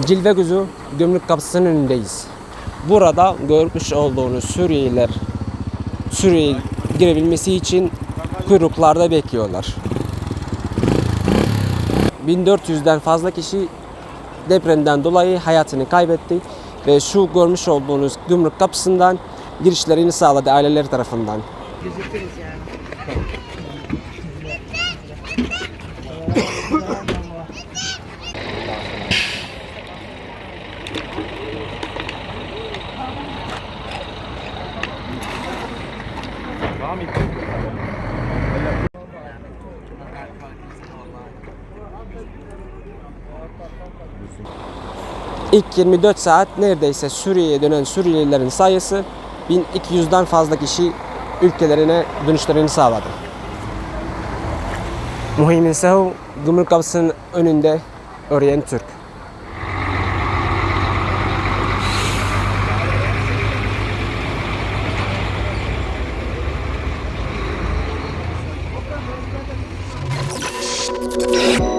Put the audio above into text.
Cilvegözü gümrük kapısının önündeyiz. Burada görmüş olduğunuz Suriyeliler Suriye'ye girebilmesi için kuyruklarda bekliyorlar. 1400'den fazla kişi depremden dolayı hayatını kaybetti ve şu görmüş olduğunuz gümrük kapısından girişlerini sağladı aileleri tarafından. İlk 24 saat neredeyse Suriye'ye dönen Suriyelilerin sayısı 1200'den fazla kişi ülkelerine dönüşlerini sağladı. Muhyiddin Sehu Gümrük Kapısı'nın önünde Orient Türk. left.